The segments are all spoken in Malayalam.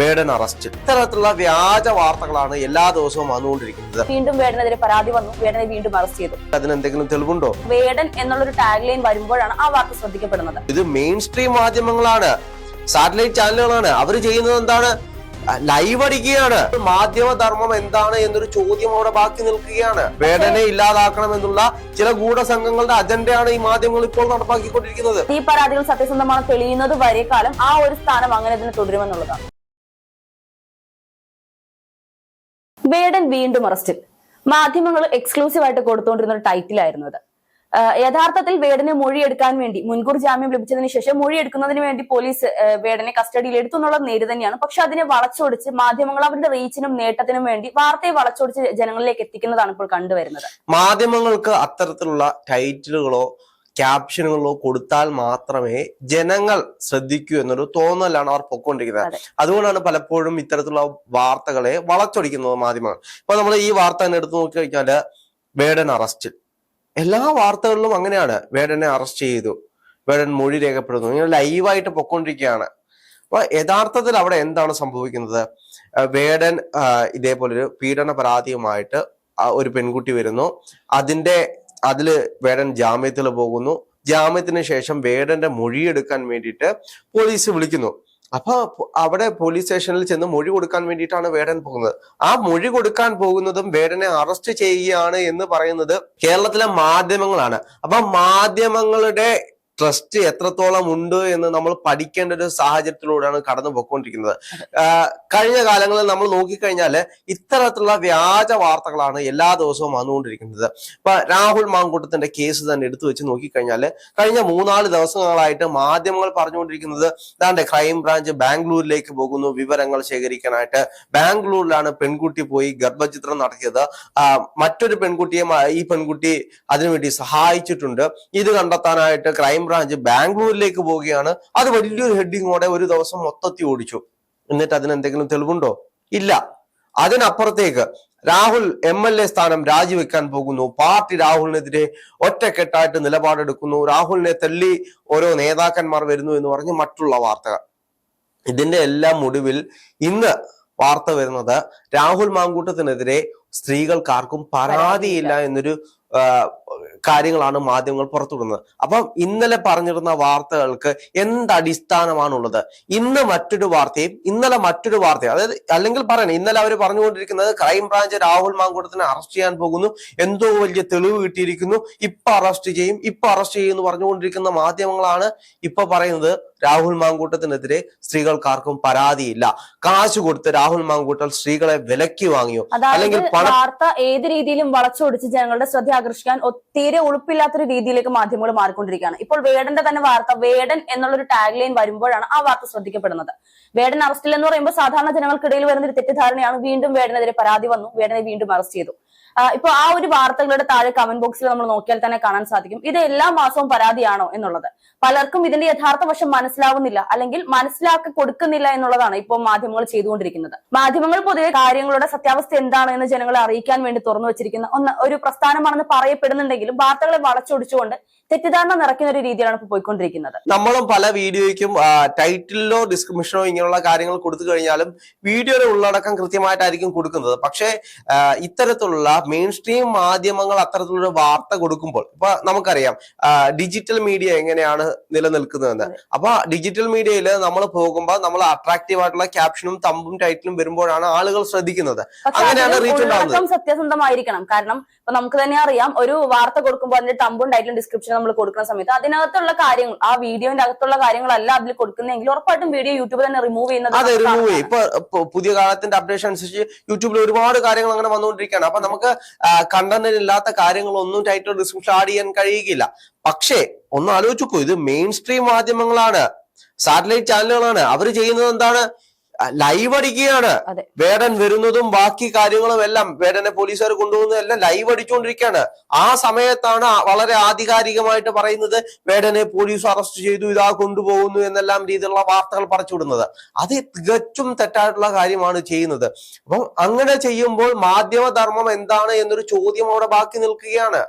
വേടൻ അറസ്റ്റ് ഇത്തരത്തിലുള്ള വ്യാജ വാർത്തകളാണ് എല്ലാ ദിവസവും വന്നുകൊണ്ടിരിക്കുന്നത്. വീണ്ടും വേടനെതിരെ പരാതി വന്നു. വേടനെ വീണ്ടും അറസ്റ്റ് ചെയ്തു. അതിന് എന്തെങ്കിലും തെളിവുണ്ടോ? വേടൻ എന്നുള്ളൊരു ടാഗ് ലൈൻ വരുമ്പോഴാണ് ആ വാർത്ത ശ്രദ്ധിക്കപ്പെടുന്നത്. ഇത് മെയിൻ സ്ട്രീം മാധ്യമങ്ങളാണ്. സാറ്റലൈറ്റ് ചാനലുകളാണ് അവർ ചെയ്യുന്നത് എന്താണ്? ലൈവ് അടിക്കുകയാണ്. മാധ്യമധർമ്മം എന്താണ് എന്നൊരു ചോദ്യം അവിടെ ബാക്കി നിൽക്കുകയാണ്. വേടനെ ഇല്ലാതാക്കണം എന്നുള്ള ചില ഗൂഢസംഘങ്ങളുടെ അജണ്ടയാണ് ഈ മാധ്യമങ്ങൾ ഇപ്പോൾ നടപ്പാക്കിക്കൊണ്ടിരിക്കുന്നത്. ഈ പരാതികൾ സത്യസന്ധമാണ് തെളിയുന്നത് വരെ കാലം ആ ഒരു സ്ഥാനം അങ്ങനെ തന്നെ തുടരുമെന്നുള്ളതാണ്. വേടൻ വീണ്ടും അറസ്റ്റിൽ. മാധ്യമങ്ങൾ എക്സ്ക്ലൂസീവ് ആയിട്ട് കൊടുത്തുകൊണ്ടിരുന്ന ഒരു ടൈറ്റിലായിരുന്നു അത്. യഥാർത്ഥത്തിൽ വേടനെ മൊഴിയെടുക്കാൻ വേണ്ടി മുൻകൂർ ജാമ്യം ലഭിച്ചതിന് ശേഷം മൊഴിയെടുക്കുന്നതിന് വേണ്ടി പോലീസ് വേടനെ കസ്റ്റഡിയിൽ എടുത്തു എന്നുള്ള നേര് തന്നെയാണ്. പക്ഷെ അതിനെ വളച്ചൊടിച്ച് മാധ്യമങ്ങൾ അവരുടെ റീച്ചിനും നേട്ടത്തിനും വേണ്ടി വാർത്തയെ വളച്ചൊടിച്ച് ജനങ്ങളിലേക്ക് എത്തിക്കുന്നതാണ് ഇപ്പോൾ കണ്ടുവരുന്നത്. മാധ്യമങ്ങൾക്ക് അത്തരത്തിലുള്ള ടൈറ്റിലുകളോ ക്യാപ്ഷനുകളോ കൊടുത്താൽ മാത്രമേ ജനങ്ങൾ ശ്രദ്ധിക്കൂ എന്നൊരു തോന്നലാണ് അവർ പൊക്കൊണ്ടിരിക്കുന്നത്. അതെ. അതുകൊണ്ടാണ് പലപ്പോഴും ഇത്തരത്തിലുള്ള വാർത്തകളെ വളച്ചൊടിക്കുന്നത് മാധ്യമങ്ങൾ. ഇപ്പൊ നമ്മൾ ഈ വാർത്ത തന്നെ എടുത്തു നോക്കി കഴിഞ്ഞാൽ വേടൻ അറസ്റ്റിൽ എല്ലാ വാർത്തകളിലും അങ്ങനെയാണ്. വേടനെ അറസ്റ്റ് ചെയ്തു. വേടൻ മൊഴി രേഖപ്പെടുന്നു ഇങ്ങനെ ലൈവായിട്ട് പൊക്കൊണ്ടിരിക്കുകയാണ്. അപ്പൊ യഥാർത്ഥത്തിൽ അവിടെ എന്താണ് സംഭവിക്കുന്നത്? വേടൻ ഇതേപോലെ ഇതേപോലൊരു പീഡന പരാതിയുമായിട്ട് ഒരു പെൺകുട്ടി വരുന്നു. അതിന്റെ അതിൽ വേടൻ ജാമ്യത്തിൽ പോകുന്നു. ജാമ്യത്തിന് ശേഷം വേടന്റെ മൊഴിയെടുക്കാൻ വേണ്ടിയിട്ട് പോലീസ് വിളിക്കുന്നു. അപ്പൊ അവിടെ പോലീസ് സ്റ്റേഷനിൽ ചെന്ന് മൊഴി കൊടുക്കാൻ വേണ്ടിയിട്ടാണ് വേടൻ പോകുന്നത്. ആ മൊഴി കൊടുക്കാൻ പോകുന്നതും വേടനെ അറസ്റ്റ് ചെയ്യുകയാണ് എന്ന് പറയുന്നത് കേരളത്തിലെ മാധ്യമങ്ങളാണ്. അപ്പൊ മാധ്യമങ്ങളുടെ ട്രസ്റ്റ് എത്രത്തോളം ഉണ്ട് എന്ന് നമ്മൾ പഠിക്കേണ്ട ഒരു സാഹചര്യത്തിലൂടെയാണ് കടന്നു പോയിക്കൊണ്ടിരിക്കുന്നത് കഴിഞ്ഞ കാലങ്ങളിൽ നമ്മൾ നോക്കിക്കഴിഞ്ഞാൽ ഇത്തരത്തിലുള്ള വ്യാജ വാർത്തകളാണ് എല്ലാ ദിവസവും വന്നുകൊണ്ടിരിക്കുന്നത്. ഇപ്പൊ രാഹുൽ മാങ്കൂട്ടത്തിന്റെ കേസ് തന്നെ എടുത്തു വെച്ച് നോക്കിക്കഴിഞ്ഞാൽ കഴിഞ്ഞ മൂന്നാൽ ദിവസങ്ങളായിട്ട് മാധ്യമങ്ങൾ പറഞ്ഞുകൊണ്ടിരിക്കുന്നത് ദാണ്ടെ ക്രൈം ബ്രാഞ്ച് ബാംഗ്ലൂരിലേക്ക് പോകുന്നു വിവരങ്ങൾ ശേഖരിക്കാനായിട്ട്. ബാംഗ്ലൂരിലാണ് പെൺകുട്ടി പോയി ഗർഭചിത്രം നടത്തിയത്. മറ്റൊരു പെൺകുട്ടിയെ ഈ പെൺകുട്ടി അതിനുവേണ്ടി സഹായിച്ചിട്ടുണ്ട്. ഇത് കണ്ടെത്താനായിട്ട് ക്രൈം ബ്രാഞ്ച് ബാംഗ്ലൂരിലേക്ക് പോവുകയാണ്. അത് വലിയൊരു ഹെഡിങ്ങോടെ ഒരു ദിവസം മൊത്തത്തി ഓടിച്ചു. എന്നിട്ട് അതിനെന്തെങ്കിലും തെളിവുണ്ടോ? ഇല്ല. അതിനപ്പുറത്തേക്ക് രാഹുൽ എം എൽ എ സ്ഥാനം രാജിവെക്കാൻ പോകുന്നു. പാർട്ടി രാഹുലിനെതിരെ ഒറ്റക്കെട്ടായിട്ട് നിലപാടെടുക്കുന്നു. രാഹുലിനെ തള്ളി ഓരോ നേതാക്കന്മാർ വരുന്നു എന്ന് പറഞ്ഞ് മറ്റുള്ള വാർത്തകൾ. ഇതിന്റെ എല്ലാം ഒടുവിൽ ഇന്ന് വാർത്ത വരുന്നത് രാഹുൽ മാങ്കൂട്ടത്തിനെതിരെ സ്ത്രീകൾക്കാർക്കും പരാതിയില്ല എന്നൊരു കാര്യങ്ങളാണ് മാധ്യമങ്ങൾ പുറത്തുവിടുന്നത്. അപ്പം ഇന്നലെ പറഞ്ഞിരുന്ന വാർത്തകൾക്ക് എന്ത് അടിസ്ഥാനമാണുള്ളത് ഇന്ന് മറ്റൊരു വാർത്തയും ഇന്നലെ മറ്റൊരു വാർത്തയും അതായത് അല്ലെങ്കിൽ പറയണേ ഇന്നലെ അവർ പറഞ്ഞുകൊണ്ടിരിക്കുന്നത് ക്രൈം ബ്രാഞ്ച് രാഹുൽ മാങ്കൂട്ടത്തിനെ അറസ്റ്റ് ചെയ്യാൻ പോകുന്നു എന്തോ വലിയ തെളിവ് കിട്ടിയിരിക്കുന്നു ഇപ്പൊ അറസ്റ്റ് ചെയ്യും ഇപ്പൊ അറസ്റ്റ് ചെയ്യും എന്ന് പറഞ്ഞുകൊണ്ടിരിക്കുന്ന മാധ്യമങ്ങളാണ് ഇപ്പൊ പറയുന്നത് രാഹുൽ മാങ്കൂട്ടത്തിനെതിരെ സ്ത്രീകൾക്കാർക്കും പരാതിയില്ല. കാശ് കൊടുത്ത് രാഹുൽ മാങ്കൂട്ടൽ സ്ത്രീകളെ വിലക്കി വാങ്ങിയോ? അല്ലെങ്കിൽ വാർത്ത ഏത് രീതിയിലും വളച്ചൊടിച്ച് ജനങ്ങളുടെ ശ്രദ്ധ ആകർഷിക്കാൻ ഒത്തിരി ഉളുപ്പില്ലാത്തൊരു രീതിയിലേക്ക് മാധ്യമങ്ങൾ മാറിക്കൊണ്ടിരിക്കുകയാണ്. ഇപ്പോൾ വേടന്റെ തന്നെ വാർത്ത വേടൻ എന്നുള്ളൊരു ടാഗ് ലൈൻ വരുമ്പോഴാണ് ആ വാർത്ത ശ്രദ്ധിക്കപ്പെടുന്നത്. വേടൻ അറസ്റ്റിൽ എന്ന് പറയുമ്പോൾ സാധാരണ ജനങ്ങൾക്കിടയിൽ വരുന്ന ഒരു തെറ്റിദ്ധാരണയാണ് വീണ്ടും വേടനെതിരെ പരാതി വന്നു വേടനെ വീണ്ടും അറസ്റ്റ് ചെയ്തു. ഇപ്പൊ ആ ഒരു വാർത്തകളുടെ താഴെ കമന്റ് ബോക്സിൽ നമ്മൾ നോക്കിയാൽ തന്നെ കാണാൻ സാധിക്കും. ഇത് എല്ലാ മാസവും പരാതിയാണോ എന്നുള്ളത്. പലർക്കും ഇതിന്റെ യഥാർത്ഥ വശം മനസ്സിലാവുന്നില്ല അല്ലെങ്കിൽ മനസ്സിലാക്കി കൊടുക്കുന്നില്ല എന്നുള്ളതാണ് ഇപ്പോൾ മാധ്യമങ്ങൾ ചെയ്തുകൊണ്ടിരിക്കുന്നത്. മാധ്യമങ്ങൾ പൊതുവെ കാര്യങ്ങളുടെ സത്യാവസ്ഥ എന്താണ് എന്ന് ജനങ്ങളെ അറിയിക്കാൻ വേണ്ടി തുറന്നു വെച്ചിരിക്കുന്ന ഒന്ന് ഒരു പ്രസ്ഥാനമാണെന്ന് പറയപ്പെടുന്നുണ്ടെങ്കിലും വാർത്തകളെ വളച്ചൊടിച്ചുകൊണ്ട് തെറ്റിദ്ധാരണ നിറയ്ക്കുന്ന ഒരു രീതിയിലാണ് ഇപ്പോൾ പോയിക്കൊണ്ടിരിക്കുന്നത്. നമ്മളും പല വീഡിയോയ്ക്കും ടൈറ്റിലോ ഡിസ്ക്രിപ്ഷനോ ഇങ്ങനെയുള്ള കാര്യങ്ങൾ കൊടുത്തു കഴിഞ്ഞാലും വീഡിയോയുടെ ഉള്ളടക്കം കൃത്യമായിട്ടായിരിക്കും കൊടുക്കുന്നത്. പക്ഷേ ഇത്തരത്തിലുള്ള മെയിൻ സ്ട്രീം മാധ്യമങ്ങൾ അത്തരത്തിലൊരു വാർത്ത കൊടുക്കുമ്പോൾ ഇപ്പൊ നമുക്കറിയാം ഡിജിറ്റൽ മീഡിയ എങ്ങനെയാണ് നിലനിൽക്കുന്നതെന്ന്. അപ്പൊ ഡിജിറ്റൽ മീഡിയയിൽ നമ്മൾ പോകുമ്പോൾ നമ്മൾ അട്രാക്റ്റീവ് ആയിട്ടുള്ള ക്യാപ്ഷനും തമ്പും ടൈറ്റിലും വരുമ്പോഴാണ് ആളുകൾ ശ്രദ്ധിക്കുന്നത്. അങ്ങനെയാണ് റീച്ച്. സത്യസന്ധമായിരിക്കണം. കാരണം ഇപ്പൊ നമുക്ക് തന്നെ അറിയാം ഒരു വാർത്ത കൊടുക്കുമ്പോൾ അതിന്റെ തമ്പും ടൈറ്റിലും ഡിസ്ക്രിപ്ഷൻ നമ്മൾ കൊടുക്കുന്ന സമയത്ത് അതിനകത്തുള്ള കാര്യങ്ങൾ ആ വീഡിയോന്റെ അകത്തുള്ള കാര്യങ്ങളല്ല അതിൽ കൊടുക്കുന്നെങ്കിൽ ഉറപ്പായിട്ടും വീഡിയോ യൂട്യൂബ് തന്നെ റിമൂവ് ചെയ്യുന്നത് അതെ റിമൂവ് ചെയ്യും. ഇപ്പൊ ഇപ്പൊ പുതിയ കാലത്തിന്റെ അപ്ഡേഷൻ അനുസരിച്ച് യൂട്യൂബിൽ ഒരുപാട് കാര്യങ്ങൾ അങ്ങനെ വന്നുകൊണ്ടിരിക്കുകയാണ്. അപ്പൊ നമുക്ക് കണ്ടന്റിൽ ഇല്ലാത്ത കാര്യങ്ങളൊന്നും ടൈറ്റിൽ ഡിസ്ക്രിപ്ഷൻ ആഡ് ചെയ്യാൻ കഴിയുകയില്ല. പക്ഷേ ഒന്ന് ആലോചിച്ചു ഇത് മെയിൻ സ്ട്രീം മാധ്യമങ്ങളാണ് സാറ്റലൈറ്റ് ചാനലുകളാണ് അവർ ചെയ്യുന്നത് എന്താണ്? ലൈവ് അടിക്കുകയാണ്. വേടൻ വരുന്നതും ബാക്കി കാര്യങ്ങളും എല്ലാം വേടനെ പോലീസുകാർ കൊണ്ടുപോകുന്നതും എല്ലാം ലൈവ് അടിച്ചുകൊണ്ടിരിക്കുകയാണ് ആ സമയത്താണ് വളരെ ആധികാരികമായിട്ട് പറയുന്നത് വേടനെ പോലീസ് അറസ്റ്റ് ചെയ്തു ഇതാ കൊണ്ടുപോകുന്നു എന്നെല്ലാം രീതിയിലുള്ള വാർത്തകൾ പറിച്ചുവിടുന്നത്. അത് തികച്ചും തെറ്റായിട്ടുള്ള കാര്യമാണ് ചെയ്യുന്നത്. അപ്പം അങ്ങനെ ചെയ്യുമ്പോൾ മാധ്യമധർമ്മം എന്താണ് എന്നൊരു ചോദ്യം അവിടെ ബാക്കി നിൽക്കുകയാണ്.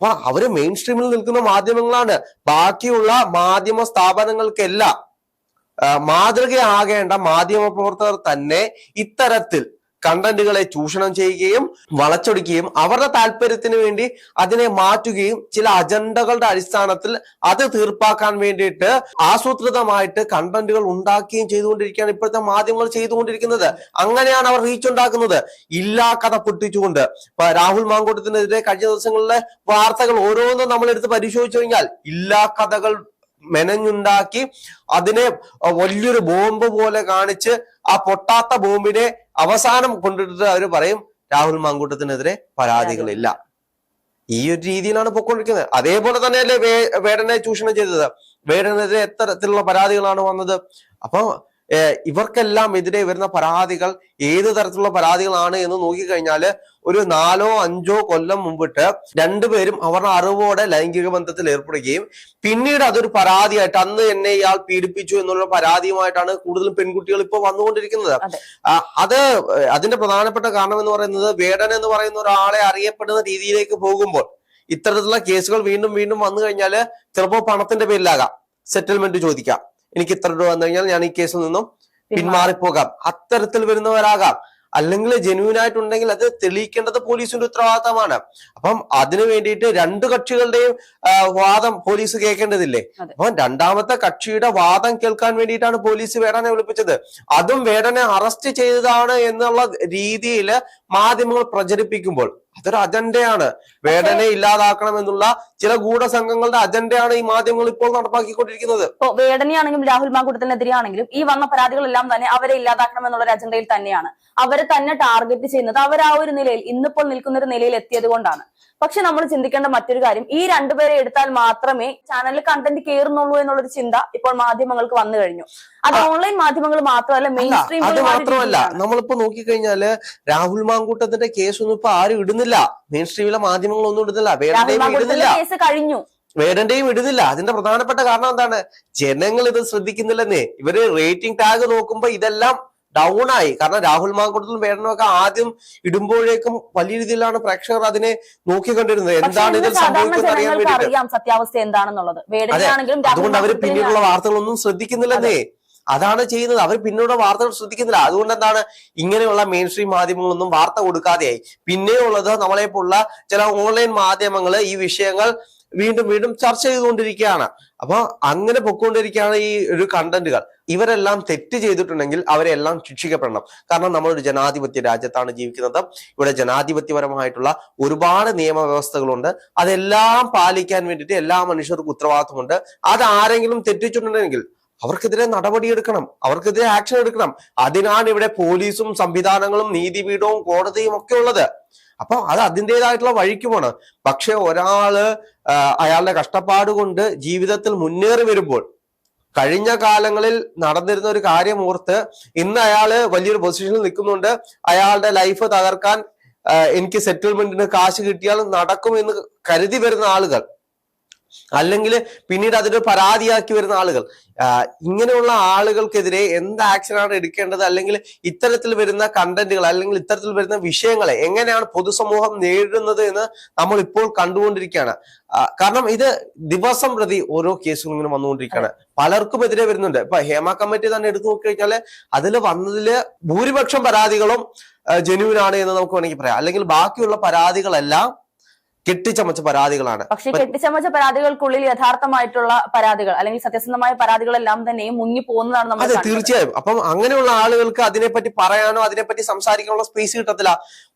അപ്പൊ അവർ മെയിൻ സ്ട്രീമിൽ നിൽക്കുന്ന മാധ്യമങ്ങളാണ്. ബാക്കിയുള്ള മാധ്യമ സ്ഥാപനങ്ങൾക്കെല്ലാം മാതൃകയാകേണ്ട മാധ്യമ പ്രവർത്തകർ തന്നെ ഇത്തരത്തിൽ കണ്ടന്റുകളെ ചൂഷണം ചെയ്യുകയും വളച്ചൊടിക്കുകയും അവരുടെ താല്പര്യത്തിന് വേണ്ടി അതിനെ മാറ്റുകയും ചില അജണ്ടകളുടെ അടിസ്ഥാനത്തിൽ അത് തീർപ്പാക്കാൻ വേണ്ടിയിട്ട് ആസൂത്രിതമായിട്ട് കണ്ടന്റുകൾ ഉണ്ടാക്കുകയും ചെയ്തുകൊണ്ടിരിക്കുകയാണ് ഇപ്പോഴത്തെ മാധ്യമങ്ങൾ ചെയ്തുകൊണ്ടിരിക്കുന്നത്. അങ്ങനെയാണ് അവർ റീച്ച് ഉണ്ടാക്കുന്നത്. ഇല്ലാ കഥ പൊട്ടിച്ചുകൊണ്ട്. രാഹുൽ മാങ്കോട്ടത്തിനെതിരെ കഴിഞ്ഞ ദിവസങ്ങളിലെ വാർത്തകൾ ഓരോന്നും നമ്മൾ എടുത്ത് പരിശോധിച്ചു കഴിഞ്ഞാൽ ഇല്ലാ കഥകൾ മെനഞ്ഞുണ്ടാക്കി അതിനെ വലിയൊരു ബോംബ് പോലെ കാണിച്ച് ആ പൊട്ടാത്ത ബോംബിനെ അവസാനം കൊണ്ടിട്ട് അവർ പറയും രാഹുൽ മാങ്കൂട്ടത്തിനെതിരെ പരാതികളില്ല. ഈ ഒരു രീതിയിലാണ് പൊക്കൊണ്ടിരിക്കുന്നത്. അതേപോലെ തന്നെയല്ലേ വേടനെ ചൂഷണം ചെയ്തത്. വേടനെതിരെ എത്തരത്തിലുള്ള പരാതികളാണ് വന്നത്. അപ്പൊ ഇവർക്കെല്ലാം എതിരെ വരുന്ന പരാതികൾ ഏത് തരത്തിലുള്ള പരാതികളാണ് എന്ന് നോക്കിക്കഴിഞ്ഞാൽ ഒരു നാലോ അഞ്ചോ കൊല്ലം മുമ്പിട്ട് രണ്ടുപേരും അവരുടെ അറിവോടെ ലൈംഗിക ബന്ധത്തിൽ ഏർപ്പെടുകയും പിന്നീട് അതൊരു പരാതിയായിട്ട് അന്ന് എന്നെ ഇയാൾ പീഡിപ്പിച്ചു എന്നുള്ള പരാതിയുമായിട്ടാണ് കൂടുതലും പെൺകുട്ടികൾ ഇപ്പോൾ വന്നുകൊണ്ടിരിക്കുന്നത്. അതെ. അത് അതിന്റെ പ്രധാനപ്പെട്ട കാരണം എന്ന് പറയുന്നത് വേടൻ എന്ന് പറയുന്ന ഒരാളെ അറിയപ്പെടുന്ന രീതിയിലേക്ക് പോകുമ്പോൾ ഇത്തരത്തിലുള്ള കേസുകൾ വീണ്ടും വീണ്ടും വന്നു കഴിഞ്ഞാൽ ചിലപ്പോൾ പണത്തിന്റെ പേരിലാകാം. സെറ്റിൽമെന്റ് ചോദിക്കാം. എനിക്ക് ഇത്ര രൂപ വന്നു കഴിഞ്ഞാൽ ഞാൻ ഈ കേസിൽ നിന്നും പിന്മാറിപ്പോകാം. അത്തരത്തിൽ വരുന്നവരാകാം. അല്ലെങ്കിൽ ജെന്യൂൻ ആയിട്ടുണ്ടെങ്കിൽ അത് തെളിയിക്കേണ്ടത് പോലീസിന്റെ ഉത്തരവാദിത്തമാണ്. അപ്പം അതിനു വേണ്ടിയിട്ട് രണ്ട് കക്ഷികളുടെയും വാദം പോലീസ് കേൾക്കേണ്ടതില്ലേ. അപ്പം രണ്ടാമത്തെ കക്ഷിയുടെ വാദം കേൾക്കാൻ വേണ്ടിയിട്ടാണ് പോലീസ് വേടനെ വിളിപ്പിച്ചത്. അതും വേടനെ അറസ്റ്റ് ചെയ്തതാണ് എന്നുള്ള രീതിയിൽ മാധ്യമങ്ങൾ പ്രചരിപ്പിക്കുമ്പോൾ അതൊരു അജണ്ടയാണ്. വേദന ഇല്ലാതാക്കണം എന്നുള്ള ചില ഗൂഢസംഘങ്ങളുടെ അജണ്ടയാണ് ഈ മാധ്യമങ്ങൾ ഇപ്പോൾ നടപ്പാക്കിക്കൊണ്ടിരിക്കുന്നത്. ഇപ്പോ വേടനെയാണെങ്കിലും രാഹുൽ മാങ്കൂട്ടത്തിനെതിരെയാണെങ്കിലും ഈ വന്ന പരാതികളെല്ലാം തന്നെ അവരെ ഇല്ലാതാക്കണം എന്നുള്ള ഒരു അജണ്ടയിൽ തന്നെയാണ്. അവരെ തന്നെ ടാർഗറ്റ് ചെയ്യുന്നത് അവർ ആ ഒരു നിലയിൽ ഇന്നിപ്പോൾ നിൽക്കുന്ന ഒരു നിലയിൽ എത്തിയത് കൊണ്ടാണ്. പക്ഷെ നമ്മൾ ചിന്തിക്കേണ്ട മറ്റൊരു കാര്യം ഈ രണ്ടുപേരെ എടുത്താൽ മാത്രമേ ചാനലിൽ കണ്ടന്റ് കയറുന്നുള്ളൂ എന്നുള്ളൊരു ചിന്ത ഇപ്പോൾ മാധ്യമങ്ങൾക്ക് വന്നു കഴിഞ്ഞു. അത് ഓൺലൈൻ മാധ്യമങ്ങൾ മാത്രമല്ല മെയിൻ സ്ട്രീം അത് മാത്രമല്ല. നമ്മളിപ്പോ നോക്കിക്കഴിഞ്ഞാൽ രാഹുൽ മാങ്കൂട്ടത്തിന്റെ കേസ് ഒന്നും ഇപ്പൊ ആരും ഇടുന്നില്ല. മെയിൻ സ്ട്രീമിലെ മാധ്യമങ്ങളൊന്നും ഇടുന്നില്ല. രാഹുൽ വേടന്റെയും മാങ്കൂട്ടത്തിന്റെ ഇടുന്നില്ല. കേസ് കഴിഞ്ഞു. വേടന്റെയും ഇടുന്നില്ല. അതിന്റെ പ്രധാനപ്പെട്ട കാരണം എന്താണ്? ജനങ്ങൾ ഇത് ശ്രദ്ധിക്കുന്നില്ലെന്നേ. ഇവർ റേറ്റിംഗ് ടാഗ് നോക്കുമ്പോ ഇതെല്ലാം ഡൗൺ ആയി. കാരണം രാഹുൽ മാങ്കൂട്ടത്തിലും വേടനും ഒക്കെ ആദ്യം ഇടുമ്പോഴേക്കും വലിയ രീതിയിലാണ് പ്രേക്ഷകർ അതിനെ നോക്കി കണ്ടിരുന്നത് എന്താണ് ഇതിൽ സംഭവിക്കുന്നത് അറിയാൻ വേണ്ടി സത്യാവസ്ഥ എന്താണെന്നുള്ളത്. അതുകൊണ്ട് അവർ പിന്നീടുള്ള വാർത്തകളൊന്നും ശ്രദ്ധിക്കുന്നില്ലെന്നേ. അതാണ് ചെയ്യുന്നത്. അവർ പിന്നീട് വാർത്തകൾ ശ്രദ്ധിക്കുന്നില്ല. അതുകൊണ്ട് എന്താണ് ഇങ്ങനെയുള്ള മെയിൻ സ്ട്രീം മാധ്യമങ്ങളൊന്നും വാർത്ത കൊടുക്കാതെയായി. പിന്നെയുള്ളത് നമ്മളെ പോലുള്ള ചില ഓൺലൈൻ മാധ്യമങ്ങൾ ഈ വിഷയങ്ങൾ വീണ്ടും വീണ്ടും ചർച്ച ചെയ്തുകൊണ്ടിരിക്കുകയാണ്. അപ്പൊ അങ്ങനെ പൊക്കോണ്ടിരിക്കുകയാണ് ഈ ഒരു കണ്ടന്റുകൾ ഇവരെല്ലാം തെറ്റ് ചെയ്തിട്ടുണ്ടെങ്കിൽ അവരെല്ലാം ശിക്ഷിക്കപ്പെടണം. കാരണം നമ്മളൊരു ജനാധിപത്യ രാജ്യത്താണ് ജീവിക്കുന്നത്. ഇവിടെ ജനാധിപത്യപരമായിട്ടുള്ള ഒരുപാട് നിയമവ്യവസ്ഥകളുണ്ട്. അതെല്ലാം പാലിക്കാൻ വേണ്ടിയിട്ട് എല്ലാ മനുഷ്യർക്കും ഉത്തരവാദിത്വമുണ്ട്. അത് ആരെങ്കിലും തെറ്റിച്ചിട്ടുണ്ടെങ്കിൽ അവർക്കെതിരെ നടപടിയെടുക്കണം. അവർക്കെതിരെ ആക്ഷൻ എടുക്കണം. അതിനാണ് ഇവിടെ പോലീസും സംവിധാനങ്ങളും നീതിപീഠവും കോടതിയും ഒക്കെ ഉള്ളത്. അപ്പൊ അത് അതിന്റെതായിട്ടുള്ള വഴിക്ക് പോണം പക്ഷെ ഒരാൾ അയാളുടെ കഷ്ടപ്പാട് കൊണ്ട് ജീവിതത്തിൽ മുന്നേറി വരുമ്പോൾ കഴിഞ്ഞ കാലങ്ങളിൽ നടന്നിരുന്ന ഒരു കാര്യം ഓർത്ത് ഇന്ന് അയാൾ വലിയൊരു പൊസിഷനിൽ നിൽക്കുന്നുണ്ട്. അയാളുടെ ലൈഫ് തകർക്കാൻ എനിക്ക് സെറ്റിൽമെന്റിന് കാശ് കിട്ടിയാൽ നടക്കും എന്ന് കരുതി വരുന്ന ആളുകൾ അല്ലെങ്കിൽ പിന്നീട് അതൊരു പരാതിയാക്കി വരുന്ന ആളുകൾ. ഇങ്ങനെയുള്ള ആളുകൾക്കെതിരെ എന്ത് ആക്ഷനാണ് എടുക്കേണ്ടത്? അല്ലെങ്കിൽ ഇത്തരത്തിൽ വരുന്ന കണ്ടന്റുകൾ അല്ലെങ്കിൽ ഇത്തരത്തിൽ വരുന്ന വിഷയങ്ങളെ എങ്ങനെയാണ് പൊതുസമൂഹം നേരിടുന്നത് എന്ന് നമ്മൾ ഇപ്പോൾ കണ്ടുകൊണ്ടിരിക്കുകയാണ്. കാരണം ഇത് ദിവസം പ്രതി ഓരോ കേസുകൾ ഇങ്ങനെ വന്നുകൊണ്ടിരിക്കുകയാണ്. പലർക്കും എതിരെ വരുന്നുണ്ട്. ഇപ്പൊ ഹേമ കമ്മിറ്റി തന്നെ എടുത്തു നോക്കിക്കഴിഞ്ഞാൽ അതിൽ വന്നതിൽ ഭൂരിപക്ഷം പരാതികളും ജനുവിനാണ് എന്ന് നമുക്ക് വേണമെങ്കിൽ പറയാം. അല്ലെങ്കിൽ ബാക്കിയുള്ള പരാതികളെല്ലാം കെട്ടിച്ചമച്ച പരാതികളാണ്. പക്ഷേ കെട്ടിച്ചമച്ച പരാതികൾക്കുള്ളിൽ യഥാർത്ഥമായിട്ടുള്ള പരാതികൾ അല്ലെങ്കിൽ സത്യസന്ധമായ പരാതികളെല്ലാം തന്നെ മുങ്ങി പോകുന്നതാണ് നമ്മൾ അതെ. തീർച്ചയായും. അപ്പം അങ്ങനെയുള്ള ആളുകൾക്ക് അതിനെപ്പറ്റി പറയാനോ അതിനെപ്പറ്റി സംസാരിക്കാനുള്ള സ്പേസ് കിട്ടത്തില്ല.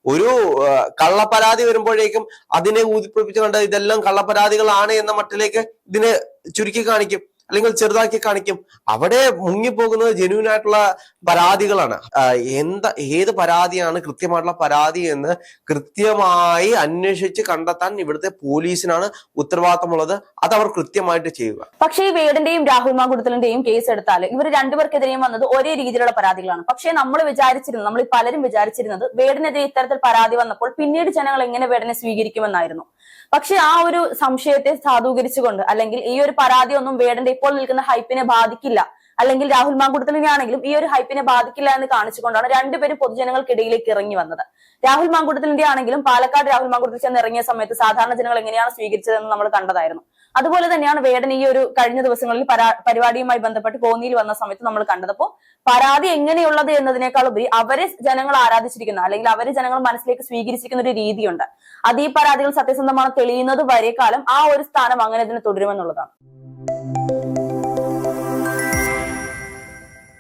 ഒരു കള്ള കള്ളപ്പരാതി വരുമ്പോഴേക്കും അതിനെ ഊതിപ്പിടിപ്പിച്ചുകൊണ്ട് ഇതെല്ലാം കള്ളപ്പരാതികളാണ് എന്ന മട്ടിലേക്ക് ഇതിനെ ചുരുക്കി കാണിക്കും. അല്ലെങ്കിൽ ചെറുതാക്കി കാണിക്കും. അവിടെ മുങ്ങിപ്പോകുന്നത് ജെന്യൂൻ ആയിട്ടുള്ള പരാതികളാണ്. എന്താ ഏത് പരാതിയാണ് കൃത്യമായിട്ടുള്ള പരാതി എന്ന് കൃത്യമായി അന്വേഷിച്ച് കണ്ടെത്താൻ ഇവിടുത്തെ പോലീസിനാണ് ഉത്തരവാദിത്തമുള്ളത്. അത് അവർ കൃത്യമായിട്ട് ചെയ്യുക. പക്ഷേ ഈ വേടിന്റെയും രാഹുൽ മാകുടത്തിലിന്റെയും കേസ് എടുത്താൽ ഇവർ രണ്ടുപേർക്കെതിരെയും വന്നത് ഒരേ രീതിയിലുള്ള പരാതികളാണ്. പക്ഷേ നമ്മൾ വിചാരിച്ചിരുന്നത് നമ്മൾ പലരും വിചാരിച്ചിരുന്നത് വേടിനെതിരെ ഇത്തരത്തിൽ പരാതി വന്നപ്പോൾ പിന്നീട് ജനങ്ങൾ എങ്ങനെ വേടനെ സ്വീകരിക്കുമെന്നായിരുന്നു. പക്ഷെ ആ ഒരു സംശയത്തെ സാധൂകരിച്ചുകൊണ്ട് അല്ലെങ്കിൽ ഈ ഒരു പരാതി ഒന്നും വേടന്റെ ഇപ്പോൾ നിൽക്കുന്ന ഹൈപ്പിനെ ബാധിക്കില്ല. അല്ലെങ്കിൽ രാഹുൽ മാങ്കുടത്തിലിനെ ആണെങ്കിലും ഈ ഒരു ഹൈപ്പിനെ ബാധിക്കില്ല എന്ന് കാണിച്ചുകൊണ്ടാണ് രണ്ടുപേരും പൊതുജനങ്ങൾക്കിടയിലേക്ക് ഇറങ്ങി വന്നത്. രാഹുൽ മാങ്കുടത്തിലിന്റെ ആണെങ്കിലും പാലക്കാട് രാഹുൽ മാങ്കുടത്തിൽ ചെന്ന് ഇറങ്ങിയ സമയത്ത് സാധാരണ ജനങ്ങൾ എങ്ങനെയാണ് സ്വീകരിച്ചതെന്ന് നമ്മൾ കണ്ടതായിരുന്നു. അതുപോലെ തന്നെയാണ് വേടൻ ഈ ഒരു കഴിഞ്ഞ ദിവസങ്ങളിൽ പരാ- പരിപാടിയുമായി ബന്ധപ്പെട്ട് കോന്നിയിൽ വന്ന സമയത്ത് നമ്മൾ കണ്ടത്. പരാതി എങ്ങനെയുള്ളത് എന്നതിനേക്കാൾ ഉപരി അവരെ ജനങ്ങൾ ആരാധിച്ചിരിക്കുന്ന അല്ലെങ്കിൽ അവരെ ജനങ്ങൾ മനസ്സിലേക്ക് സ്വീകരിച്ചിരിക്കുന്ന ഒരു രീതിയുണ്ട്. അത് ഈ പരാതികൾ സത്യസന്ധമാണ് തെളിയുന്നത് വരെ കാലം ആ ഒരു സ്ഥാനം അങ്ങനെ തന്നെ തുടരുമെന്നുള്ളതാണ്.